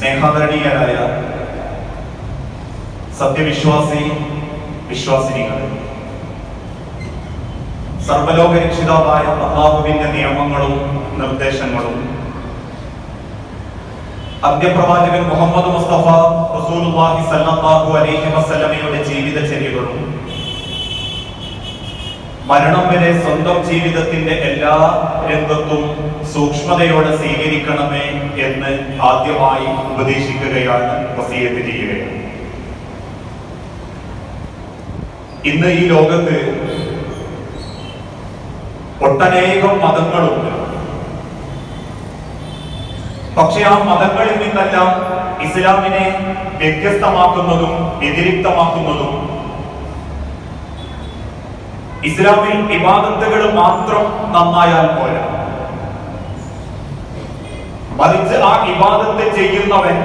സ്നേഹാദരണീയരായ സത്യവിശ്വാസി വിശ്വാസിനികൾ സർവലോക രക്ഷിതാവായ നിയമങ്ങളും നിർദ്ദേശങ്ങളും അന്ത്യപ്രവാചകൻ മുഹമ്മദ് മുസ്തഫ റസൂലുള്ളാഹി സല്ലല്ലാഹു അലൈഹി വസല്ലമയുടെ ജീവിതചര്യകളും മരണം വരെ സ്വന്തം ജീവിതത്തിന്റെ എല്ലാ രംഗത്തും സൂക്ഷ്മതയോടെ സ്വീകരിക്കണമേ എന്ന് ആദ്യമായി ഉപദേശിക്കുകയാണ് വസീയത്ത് ചെയ്യുകയാണ് ഇന്ന് ഈ ലോകത്ത് ഒട്ടനേകം മതങ്ങളുണ്ട്. പക്ഷെ ആ മതങ്ങളിൽ നിന്നെല്ലാം ഇസ്ലാമിനെ വ്യത്യസ്തമാക്കുന്നതും വ്യതിരിക്തമാക്കുന്നതും ഇസ്ലാമിൽ വിവാദത്തുകൾ മാത്രം നന്നായാൽ പോരാ. മറിച്ച് ആ വിവാദത്തെ ചെയ്യുന്നവൻ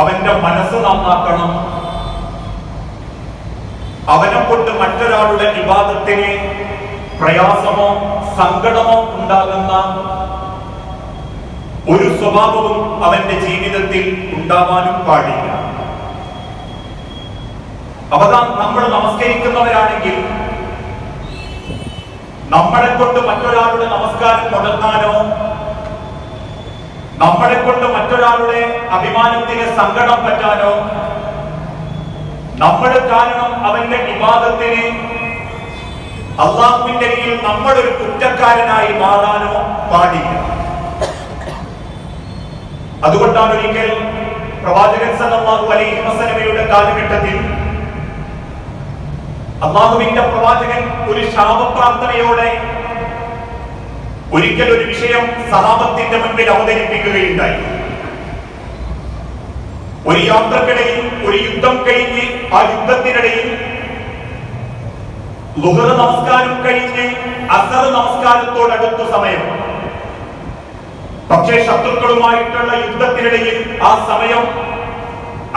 അവന്റെ മനസ്സ് നന്നാക്കണം. അവനെ കൊണ്ട് മറ്റൊരാളുടെ വിവാദത്തിന് പ്രയാസമോ സങ്കടമോ ഉണ്ടാകുന്ന ഒരു സ്വഭാവവും അവന്റെ ജീവിതത്തിൽ ഉണ്ടാവാനും പാടില്ല. അവതാ നമ്മൾ നമസ്കരിക്കുന്നവരാണെങ്കിൽ നമ്മളെ കൊണ്ട് മറ്റൊരാളുടെ നമസ്കാരം മുടങ്ങാനോ നമ്മളെ കൊണ്ട് മറ്റൊരാളുടെ അഭിമാനത്തിന് സങ്കടം പറ്റാനോ? നമ്മൾ കാരണം അവന്റെ വിവാദത്തിന് അള്ളാഹുവിന്റെ നമ്മൾ ഒരു കുറ്റക്കാരനായി മാറാനോ പാടില്ല. അതുകൊണ്ടാണ് ഒരിക്കൽ പ്രവാചകൻ സല്ലല്ലാഹു അലൈഹി വസല്ലമയുടെ കാലഘട്ടത്തിൽ അള്ളാഹുവിന്റെ പ്രവാചകൻ ഒരു ശാപപ്രാർത്ഥനയോടെ ഒരിക്കൽ ഒരു വിഷയം സഹാബത്തിന്റെ മുൻപിൽ അവതരിപ്പിക്കുകയുണ്ടായി. ഒരു യാത്രക്കിടയിൽ ഒരു യുദ്ധം കഴിഞ്ഞ് ആ യുദ്ധത്തിനിടയിൽ ലുഹറ നമസ്കാരം കഴിഞ്ഞ് അസർ നമസ്കാരത്തോടടുത്ത സമയം. പക്ഷേ ശത്രുക്കളുമായിട്ടുള്ള യുദ്ധത്തിനിടയിൽ ആ സമയം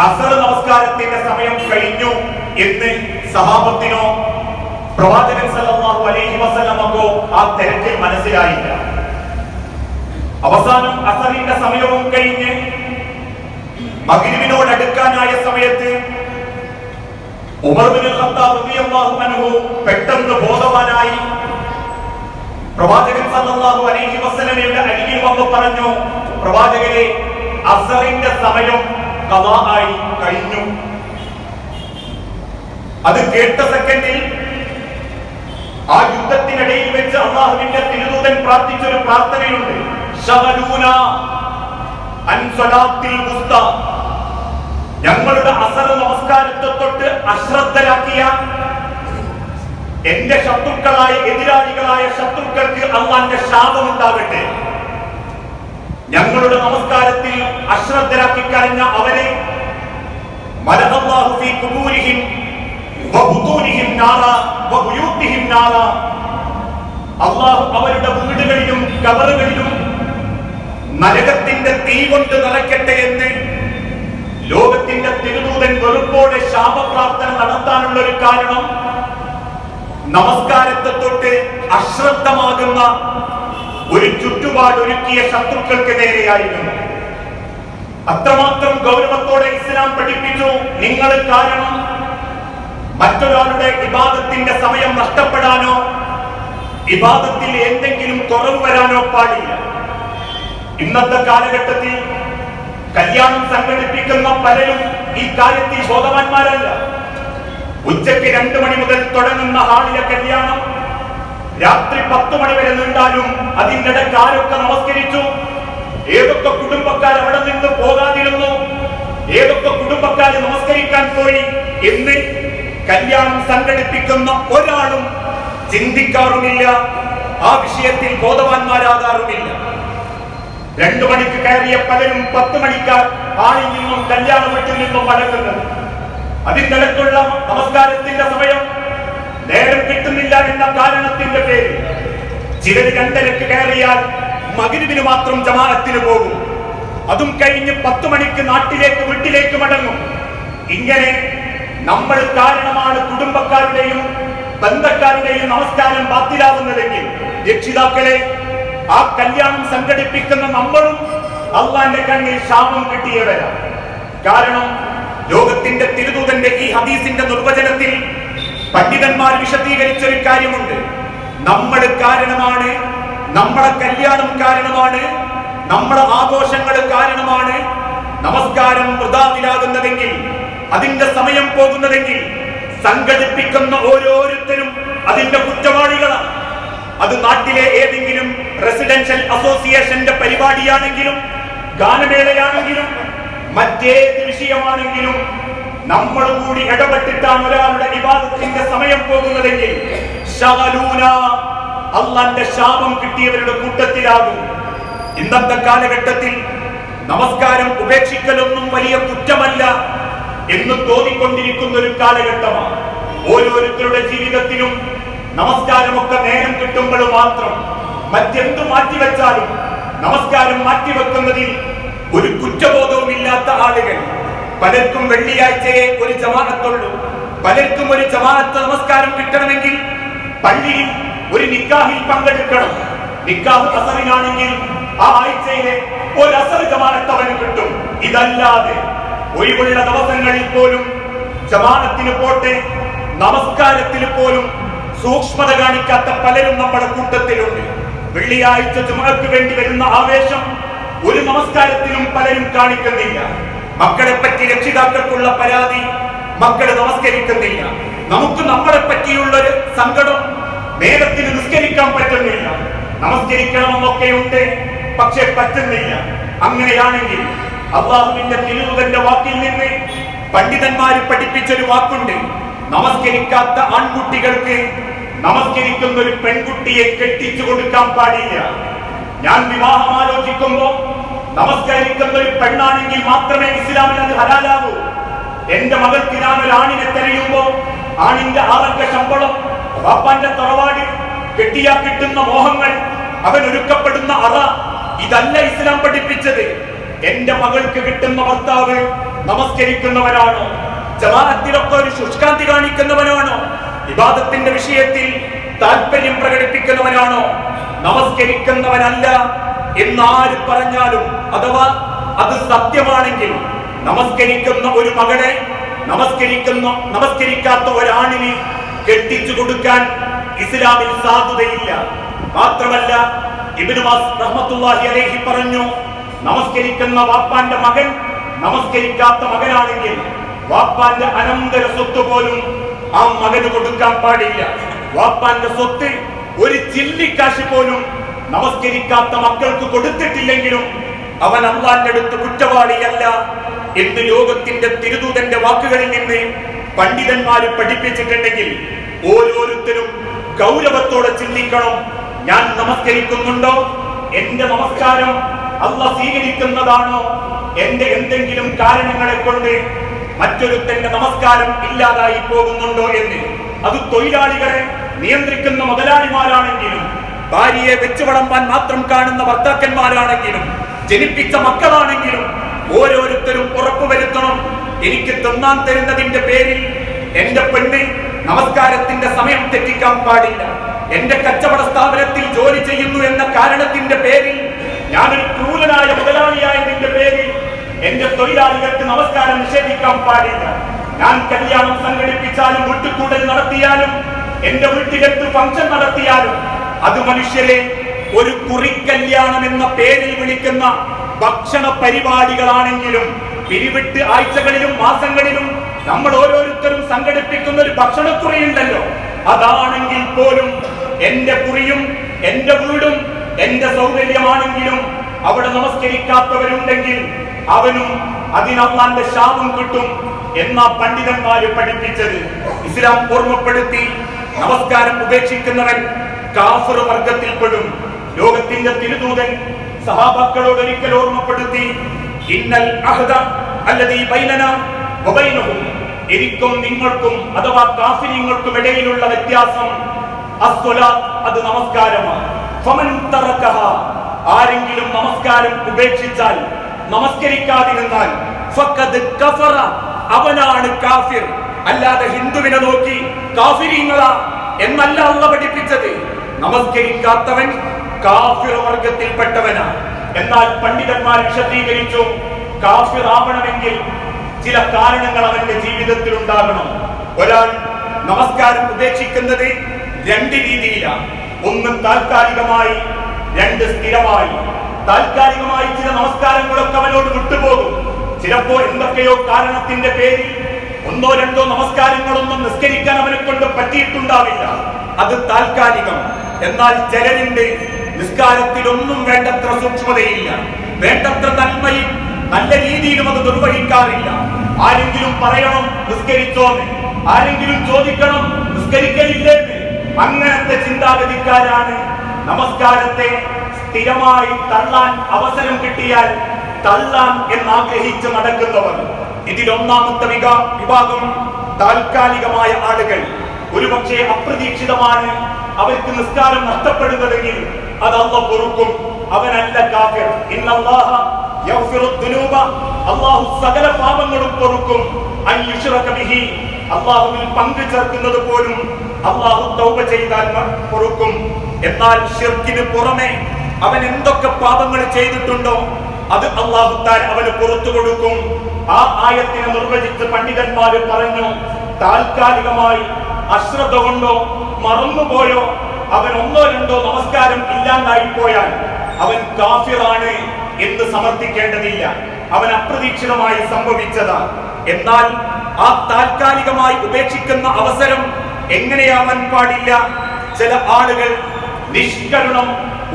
അസർ നമസ്കാരത്തിന്റെ സമയം കഴിഞ്ഞു എന്ന് സഹാബത്തിനോ പ്രവാചകൻ സല്ലല്ലാഹു അലൈഹി വസല്ലമക്കോ ആ തിരക്കിൽ മനസ്സിലായില്ല. അവസാനം അസറിന്റെ സമയവും കഴിഞ്ഞ് മഗ്രിബിനോട് അടുക്കാനായ സമയത്ത് പെട്ടെന്ന് ബോധവാനായി പ്രവാചകൻ സല്ലല്ലാഹു അലൈഹി വസല്ലമയുടെ അരികിൽ വന്ന് പറഞ്ഞു പ്രവാചകരെ അസറിന്റെ സമയം ഖദാ ആയി കഴിഞ്ഞു. അത് കേട്ട സെക്കൻഡിൽ ആ യുദ്ധത്തിനിടയിൽ വെച്ച് അള്ളാഹുവിന്റെ തിരുദൂതൻ പ്രാർത്ഥിച്ച ഒരു പ്രാർത്ഥനയുണ്ട്. ഞങ്ങളുടെ അസർ നമസ്കാരത്തെ തൊട്ട് അശ്രദ്ധരാക്കിയ എന്റെ ശത്രുക്കളായ എതിരാളികളായ ശത്രുക്കൾക്ക് അള്ളാന്റെ ശാപം ഉണ്ടാകട്ടെ ഞങ്ങളുടെ നമസ്കാരത്തിൽ അശ്രദ്ധരാക്കി കഴിഞ്ഞ അവരെ മലഹല്ലാഹു ഫീ ഖുബൂരിഹിം അള്ളാഹു അവരുടെ വീടുകളിലും കവറുകളിലും നരകത്തിന്റെ തീ കൊണ്ട് നിറയ്ക്കട്ടെ എന്ന് ലോകത്തിന്റെ തിരുദൂതൻ വെറുപ്പോടെ ശാപപ്രാർത്ഥന നടത്താനുള്ള ഒരു കാരണം നമസ്കാരത്തെ തൊട്ട് അശ്രദ്ധമാകുന്ന ഒരു ചുറ്റുപാട് ഒരുക്കിയ ശത്രുക്കൾക്ക് നേരെയായിരുന്നു. അത്രമാത്രം ഗൗരവത്തോടെ ഇസ്ലാം പഠിപ്പിച്ചു. നിങ്ങൾ കാരണം മറ്റൊരാളുടെ വിവാദത്തിന്റെ സമയം നഷ്ടപ്പെടാനോ വിവാദത്തിൽ എന്തെങ്കിലും കുറവ് വരാനോ പാടില്ല. ഇന്നത്തെ കാലഘട്ടത്തിൽ കല്യാണം സംഘടിപ്പിക്കുന്ന പലരും ഈ കാര്യത്തിൽ ബോധവാന്മാരല്ല. ഉച്ചയ്ക്ക് രണ്ടു മണി മുതൽ തുടങ്ങുന്ന ഹാളിലെ കല്യാണം രാത്രി പത്ത് മണി വരെ നീണ്ടാലും അതിന്റെ ഇടയ്ക്ക് ആരൊക്കെ നമസ്കരിച്ചു? ഏതൊക്കെ കുടുംബക്കാർ അവിടെ നിന്ന് പോകാതിരുന്നു? ഏതൊക്കെ കുടുംബക്കാർ നമസ്കരിക്കാൻ പോയി? എന്ന് കല്യാണം സംഘടിപ്പിക്കുന്ന ഒരാളും ചിന്തിക്കാറുമില്ല. ആ വിഷയത്തിൽ ബോധവാന്മാരാകാറുമില്ല. രണ്ടു മണിക്ക് കയറിയ പലരും പത്ത് മണിക്കാർ ആളിൽ നിന്നും കല്യാണ വീട്ടിൽ നിന്നും മടങ്ങുന്നത് അതിനിടയ്ക്കുള്ള നമസ്കാരത്തിന്റെ സമയം നേരം കിട്ടുന്നില്ല എന്ന കാരണത്തിന്റെ പേരിൽ ചിലർ രണ്ടരക്ക് കയറിയാൽ മകിരിവിന് മാത്രം ജമാനത്തിന് പോകും. അതും കഴിഞ്ഞ് പത്ത് മണിക്ക് നാട്ടിലേക്ക് വീട്ടിലേക്ക് മടങ്ങും. ഇങ്ങനെ നമ്മൾ കാരണമാണ് കുടുംബക്കാരുടെയും ബന്ധക്കാരുടെയും നമസ്കാരം ബാത്തിലാവുന്നതെങ്കിൽ രക്ഷിതാക്കളെ ആ കല്യാണം സംഘടിപ്പിക്കുന്ന നമ്മളും അള്ളാന്റെ കണ്ണിൽ ശാപം കിട്ടിയവരാണ്. കാരണം ലോകത്തിന്റെ തിരുദൂതന്റെ ഈ ഹദീസിന്റെ നിർവചനത്തിൽ പണ്ഡിതന്മാർ വിശദീകരിച്ച ഒരു കാര്യമുണ്ട്. നമ്മൾ കാരണമാണ് നമ്മളെ കല്യാണം കാരണമാണ് നമ്മുടെ ആഘോഷങ്ങൾ കാരണമാണ് നമസ്കാരം വൃതാവിലാകുന്നതെങ്കിൽ അതിന്റെ സമയം പോകുന്നതെങ്കിൽ സംഘടിപ്പിക്കുന്ന ഓരോരുത്തരും അതിന്റെ കുറ്റവാളികളാണ്. അത് നാട്ടിലെ ഏതെങ്കിലും റെസിഡൻഷ്യൽ അസോസിയേഷന്റെ പരിപാടിയാണെങ്കിലും ഗാനമേളയാണെങ്കിലും മറ്റേത് വിഷയമാണെങ്കിലും നമ്മൾ കൂടി ഇടപെട്ടിട്ടാണ് ഒരാളുടെ വിവാദത്തിന്റെ സമയം പോകുന്നതെങ്കിൽ അള്ളാന്റെ ശാപം കിട്ടിയവരുടെ കൂട്ടത്തിലാകും. ഇന്നത്തെ കാലഘട്ടത്തിൽ നമസ്കാരം ഉപേക്ഷിക്കലൊന്നും വലിയ കുറ്റമല്ല. എന്ന് തോന്നിക്കൊണ്ടിരിക്കുന്ന ഒരു കാലഘട്ടമാണ്. ഓരോരുത്തരുടെ ജീവിതത്തിലും നമസ്കാരമൊക്കെ നേരം കിട്ടുമ്പോൾ മാത്രം മറ്റെന്ത് മാറ്റിവെച്ചാലും നമസ്കാരം മാറ്റിവെക്കുന്നതിൽ ഒരു കുറ്റബോധവുമില്ലാത്ത ആളുകൾ. പലർക്കും വെള്ളിയാഴ്ചയെ ഒരു ജമാനത്തുള്ളൂ പലർക്കും ഒരു ജമാനത്ത് നമസ്കാരം കിട്ടണമെങ്കിൽ പള്ളിയിൽ ഒരു നിക്കാഹിൽ പങ്കെടുക്കണം. നിക്കാഹ് അസറിനാണെങ്കിൽ ആ ആഴ്ചയിലെ ഒരു അസർ ജമാനത്ത് അവന് കിട്ടും. ഇതല്ലാതെ ഒഴിവുള്ള ദിവസങ്ങളിൽ പോലും ജമാനത്തിന് പോട്ടെ നമസ്കാരത്തിൽ പോലും സൂക്ഷ്മത കാണിക്കാത്ത പലരും നമ്മുടെ കൂട്ടത്തിലുണ്ട്. വെള്ളിയാഴ്ച ചുമക്ക് വേണ്ടി വരുന്ന ആവേശം ഒരു നമസ്കാരത്തിലും പലരും കാണിക്കുന്നില്ല. മക്കളെ പറ്റി രക്ഷിതാക്കൾക്കുള്ള പരാതി മക്കളെ നമസ്കരിക്കുന്നില്ല. നമുക്ക് നമ്മളെ പറ്റിയുള്ള ഒരു സങ്കടം നേരത്തിന് നിസ്കരിക്കാൻ പറ്റുന്നില്ല. നമസ്കരിക്കണമെന്നൊക്കെ ഉണ്ട് പക്ഷെ പറ്റുന്നില്ല. അങ്ങനെയാണെങ്കിൽ അള്ളാഹുവിന്റെ തിരുവന്റെ വാക്കിൽ നിന്ന് പണ്ഡിതന്മാര് പഠിപ്പിച്ചൊരു വാക്കുണ്ട്. നമസ്കരിക്കാത്ത ആൺകുട്ടികൾക്ക് നമസ്കരിക്കുന്ന ഒരു പെൺകുട്ടിയെ കെട്ടിച്ചു കൊടുക്കാൻ പാടില്ല. ഞാൻ വിവാഹം ആലോചിക്കുമ്പോ നമസ്കരിക്കുന്ന ഒരു പെണ്ണാണെങ്കിൽ മാത്രമേ ഇസ്ലാമിൽ അത് ഹലാലാവൂ. എന്റെ മകൾക്ക് ഞാൻ ഒരു ആണിനെ തെരയുമ്പോ ആണിന്റെ ആറക്ക ശമ്പളം പാപ്പാന്റെ തറവാട് കെട്ടിയാ കിട്ടുന്ന മോഹങ്ങൾ അവൻ ഒരുക്കപ്പെടുന്ന അറ ഇതല്ല ഇസ്ലാം പഠിപ്പിച്ചത്. എന്റെ മകൾക്ക് കിട്ടുന്ന ഭർത്താവ് നമസ്കരിക്കുന്നവനാണോ ജമാഅത്തിലൊക്കെ ഒരു ശുഷ്കാന്തി കാണിക്കുന്നവനാണോ? വിവാദത്തിന്റെ വിഷയത്തിൽ താല്പര്യം പ്രകടിപ്പിക്കുന്നവനാണോ? നമസ്കരിക്കുന്നവനല്ല എന്നാര് പറഞ്ഞാലും അഥവാ അത് സത്യമാണെങ്കിൽ നമസ്കരിക്കുന്ന ഒരു മകളെ നമസ്കരിക്കുന്ന നമസ്കരിക്കാത്ത ഒരാണിനെ കെട്ടിച്ചു കൊടുക്കാൻ ഇസ്ലാമിൽ സാധുതയില്ല. മാത്രമല്ല ഇബ്നു വാസ് റഹ്മത്തുള്ളാഹി അലൈഹി പറഞ്ഞു നമസ്കരിക്കുന്ന വാപ്പാന്റെ മകൻ നമസ്കരിക്കാത്ത മകനാണെങ്കിൽ വാപ്പാന്റെ അനന്തര സ്വത്ത് പോലും ആ മകന് കൊടുക്കാൻ പാടില്ല. വാപ്പാന്റെ സ്വത്ത് ഒരു ചില്ലിക്കാശ് പോലും നമസ്കരിക്കാത്ത മക്കൾക്ക് കൊടുത്തിട്ടില്ലെങ്കിലും അവൻ അള്ളാന്റെ അടുത്ത് കുറ്റവാളിയല്ല എന്ന് ലോകത്തിന്റെ തിരുദൂതന്റെ വാക്കുകളിൽ നിന്ന് പണ്ഡിതന്മാര് പഠിപ്പിച്ചിട്ടുണ്ടെങ്കിൽ ഓരോരുത്തരും ഗൗരവത്തോടെ ചിന്തിക്കണം ഞാൻ നമസ്കരിക്കുന്നുണ്ടോ? എന്റെ നമസ്കാരം അല്ല സ്വീകരിക്കുന്നതാണോ? എന്റെ എന്തെങ്കിലും കാരണങ്ങളെ കൊണ്ട് മറ്റൊരുത്തന്റെ നമസ്കാരം ഇല്ലാതായി പോകുന്നുണ്ടോ എന്ന്? അത് തൊഴിലാളികളെ നിയന്ത്രിക്കുന്ന മുതലാളിമാരാണെങ്കിലും ഭാര്യയെ വെച്ചു വളമ്പാൻ മാത്രം കാണുന്ന ഭർത്താക്കന്മാരാണെങ്കിലും ജനിപ്പിച്ച മക്കളാണെങ്കിലും ഓരോരുത്തരും ഉറപ്പുവരുത്തണം എനിക്ക് തിന്നാൻ തരുന്നതിന്റെ പേരിൽ എന്റെ പെണ്ണ് നമസ്കാരത്തിന്റെ സമയം തെറ്റിക്കാൻ പാടില്ല. എന്റെ കച്ചവട സ്ഥാപനത്തിൽ ജോലി ചെയ്യുന്നു എന്ന കാരണത്തിന്റെ പേരിൽ ഞാനൊരു ക്രൂരനായ മുതലാളിയായതിന്റെ പേരിൽ എന്റെ തൊഴിലാളികൾക്ക് നമസ്കാരം നിഷേധിക്കാൻ പാടില്ല. ഞാൻ കല്യാണം സംഘടിപ്പിച്ചാലും വീട്ടുകൂടൽ നടത്തിയാലും എന്റെ വീട്ടിലെത്ത് ഫംഗ്ഷൻ നടത്തിയാലും അത് മനുഷ്യരെ ഒരു കുറിക്കല്യാണം എന്ന പേരിൽ വിളിക്കുന്ന ഭക്ഷണ പരിപാടികളാണെങ്കിലും പിരിവിട്ട് ആഴ്ചകളിലും മാസങ്ങളിലും നമ്മൾ ഓരോരുത്തരും സംഘടിപ്പിക്കുന്ന ഒരു ഭക്ഷണക്കുറിയുണ്ടല്ലോ അതാണെങ്കിൽ പോലും എന്റെ കുറിയും എന്റെ വീടും എന്റെ സൗകര്യമാണെങ്കിലും അവിടെ നമസ്കരിക്കാത്തവരുണ്ടെങ്കിൽ അവനും അതിനള്ളാന്റെ ശാപം കിട്ടും എന്നാ പണ്ഡിതന്മാര് പഠിപ്പിച്ചത്. ഇസ്ലാം ഓർമ്മപ്പെടുത്തി നമസ്കാരം ഉപേക്ഷിക്കുന്നവൻ കാഫർ വർഗത്തിൽപ്പെടും ലോകത്തിന്റെ തിരുദൂതൻ സഹാബാക്കളോട് ഒരിക്കൽ ഓർമ്മപ്പെടുത്തി ഇന്നൽ അഹദ അല്ലതീ ബൈനന എനിക്കും നിങ്ങൾക്കും അഥവാ കാഫിനിങ്ങൾക്കും ഇടയിലുള്ള വ്യത്യാസം അത് നമസ്കാരമാണ്. ആരെങ്കിലും നമസ്കാരം ഉപേക്ഷിച്ചാൽ നമസ്കരിക്കാതിരുന്നാൽ അവനാണ് കാഫിർ. അല്ലാതെ ഹിന്ദുവിനെ നോക്കി കാഫിരിങ്ങളാ എന്നല്ല അള്ള പഠിപ്പിച്ചത്. നമസ്കരിക്കാത്തവൻ കാഫിർ വർഗത്തിൽപ്പെട്ടവനാണ് എന്നാൽ പണ്ഡിതന്മാർ വിശദീകരിച്ചു കാഫിർ ആവണമെങ്കിൽ ചില കാരണങ്ങൾ അവന്റെ ജീവിതത്തിൽ ഉണ്ടാകണം ഒരാൾ നമസ്കാരം ഉപേക്ഷിക്കുന്നത് രണ്ട് രീതിയിലാണ് ഒന്ന് താൽക്കാലികമായി രണ്ട് സ്ഥിരമായി. താൽക്കാലികമായി ചില നമസ്കാരങ്ങളൊക്കെ അവനോട് വിട്ടുപോകും. ചിലപ്പോൾ എന്തൊക്കെയോ കാരണത്തിന്റെ പേരിൽ ഒന്നോ രണ്ടോ നമസ്കാരങ്ങളൊന്നും നിസ്കരിക്കാൻ അവനെ കൊണ്ട് പറ്റിയിട്ടുണ്ടാവില്ല. അത് താൽക്കാലികം. എന്നാൽ ചിലരിന്റെ നിസ്കാരത്തിലൊന്നും വേണ്ടത്ര സൂക്ഷ്മതയില്ല. വേണ്ടത്ര നന്മയും നല്ല രീതിയിലും അത് നിർവഹിക്കാറില്ല. ആരെങ്കിലും പറയണം നിസ്കരിച്ചോന്ന്. ആരെങ്കിലും ചോദിക്കണം നിസ്കരിക്കലില്ലേന്ന്. അങ്ങനത്തെ ചിന്താഗതിക്കാരാണ് നമസ്കാരത്തെ സ്ഥിരമായി തള്ളാൻ അവസരം കിട്ടിയാൽ തള്ളാൻ എന്നാഗ്രഹിച്ച് നടക്കുന്നവർ. ഇതിലൊന്നാമത്തെ വിക വിഭാഗം താൽക്കാലികമായ ആളുകൾ. ഒരുപക്ഷെ അപ്രതീക്ഷിതമാണ് അവർക്ക് നിസ്കാരം നഷ്ടപ്പെടുന്നതെങ്കിൽ അത് അവ പൊറുക്കും. അവനല്ല കാഫിർ. അല്ലാഹു സകല പാപങ്ങളും പൊറുക്കും. യുശ്റക പങ്കു ചേർക്കുന്നത് പോലും അള്ളാഹു തൗബ ചെയ്താൽ പൊറുക്കും. എന്നാൽ ഷിർക്കിന് പുറമെ അവൻ എന്തൊക്കെ പാപങ്ങൾ ചെയ്തിട്ടുണ്ടോ അത് അള്ളാഹു താൻ അവന് പുറത്തു കൊടുക്കും. ആ ആയത്തിനെ നിർവചിച്ച് പണ്ഡിതന്മാര് പറഞ്ഞു താൽക്കാലികമായി അശ്രദ്ധ കൊണ്ടോ മറന്നുപോയോ അവൻ ഒന്നോ രണ്ടോ നമസ്കാരം ഇല്ലാണ്ടായി പോയാൽ അവൻ കാഫിറാണ് എന്ന് സമർത്ഥിക്കേണ്ടതില്ല. അവൻ അപ്രതീക്ഷിതമായി സംഭവിച്ചതാണ്. എന്നാൽ ആ താൽക്കാലികമായി ഉപേക്ഷിക്കുന്ന അവസരം എങ്ങനെയാവാൻ പാടില്ല? ചില ആളുകൾ നിഷ്കരണം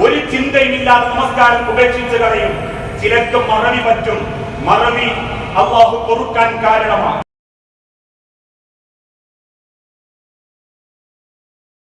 ഒരു ചിന്തയുമില്ലാതെ നമസ്കാരം ഉപേക്ഷിച്ച് കളയും. ചിലർക്ക് മറവി പറ്റും. മറവി അള്ളാഹു പൊറുക്കാൻ കാരണമാണ്.